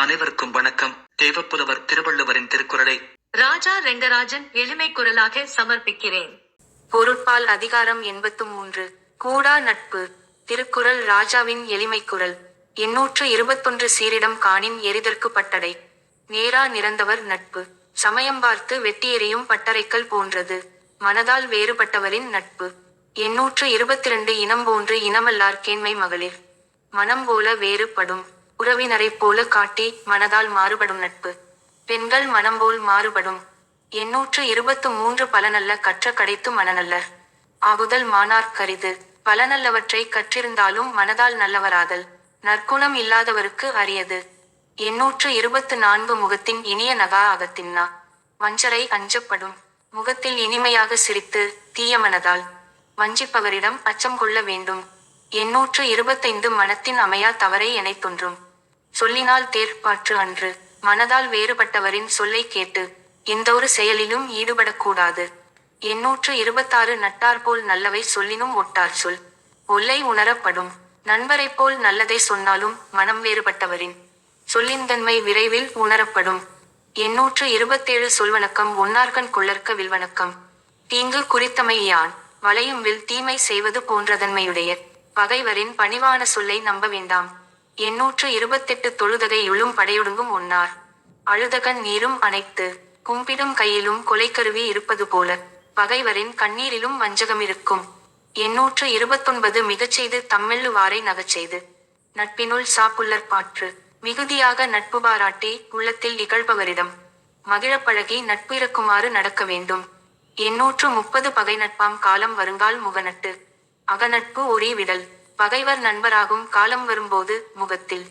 அனைவருக்கும் வணக்கம். தேவப்புலவர் திருவள்ளுவரின் திருக்குறளை ராஜா ரெங்கராஜன் எளிமை குரலாக சமர்ப்பிக்கிறேன். பொருட்பால் அதிகாரம் எண்பத்து மூன்று. கூடா நட்பு. திருக்குறள் ராஜாவின் எளிமை குரல். எண்ணூற்று இருபத்தொன்று சீரிடம் காணின் எரிதற்கு பட்டடை. நேரா நிறந்தவர் நட்பு. சமயம் பார்த்து வெட்டியெறியும் பட்டறைக்கல் போன்றது. மனதால் வேறுபட்டவரின் நட்பு. எண்ணூற்று இருபத்தி இரண்டு இனம் போன்று இனமல்லார் கேண்மை மகளிர். மனம் போல வேறுபடும். உறவினரைப் போல காட்டி மனதால் மாறுபடும் நட்பு. பெண்கள் மனம் போல் மாறுபடும். எண்ணூற்று இருபத்து மூன்று பலனல்ல கற்ற கடைத்து மனநல்லர். ஆகுதல் மானார் கரிது. பலனல்லவற்றை கற்றிருந்தாலும் மனதால் நல்லவராதல். நற்குணம் இல்லாதவருக்கு அரியது. எண்ணூற்று இருபத்து நான்கு முகத்தின் இனிய நகா அகத்தின்னா. வஞ்சரை அஞ்சப்படும். முகத்தில் இனிமையாக சிரித்து தீய மனதால். வஞ்சிப்பவரிடம் அச்சம் கொள்ள வேண்டும். எண்ணூற்று இருபத்தைந்து மனத்தின் அமையா தவறை எனைத் தோன்றும் சொல்லினால் தேர்ப்பாற்று அன்று. மனதால் வேறுபட்டவரின் சொல்லை கேட்டு எந்தொரு செயலிலும் ஈடுபடக்கூடாது. எண்ணூற்று இருபத்தாறு நட்டார் போல் நல்லவை சொல்லினும் ஒட்டார் சொல். ஒல்லை உணரப்படும். நண்பரைப் போல் நல்லதை சொன்னாலும் மனம் வேறுபட்டவரின் சொல்லிந்தன்மை விரைவில் உணரப்படும். எண்ணூற்று இருபத்தேழு சொல்வணக்கம் ஒன்னார்கண் கொள்ளற்க வில்வணக்கம். தீங்கு குறித்தமை யான்? வளையும் வில் தீமை செய்வது போன்றதன்மையுடைய பகைவரின் பணிவான சொல்லை நம்ப வேண்டாம். எண்ணூற்று இருபத்தெட்டு தொழுதகை இழும் படையொடுங்கும் ஒன்னார் அழுதகன் நீரும் அனைத்து கும்பிடும் கையிலும் கொலைக்கருவி இருப்பது போல பகைவரின் கண்ணீரிலும் வஞ்சகம் இருக்கும். எண்ணூற்று இருபத்தொன்பது மிகச்செய்து தம்மெல்லு வாரை நட்பினுள் சாப்புள்ளற் பாற்று மிகுதியாக நட்பு பாராட்டி உள்ளத்தில் இகழ்பவரிடம் மகிழப்பழகி நட்பு இருக்குமாறு நடக்க வேண்டும். எண்ணூற்று முப்பது பகை நட்பாம் காலம் வருங்கால் முகநட்டு அகநட்பு ஒரே விடல். பகைவர் நண்பராகும் காலம் வரும்போது முகத்தில்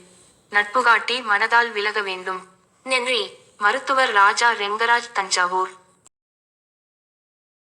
நட்பு காட்டி மனதால் விலக வேண்டும். நன்றி. மருத்துவர் ராஜா ரெங்கராஜ் தஞ்சாவூர்.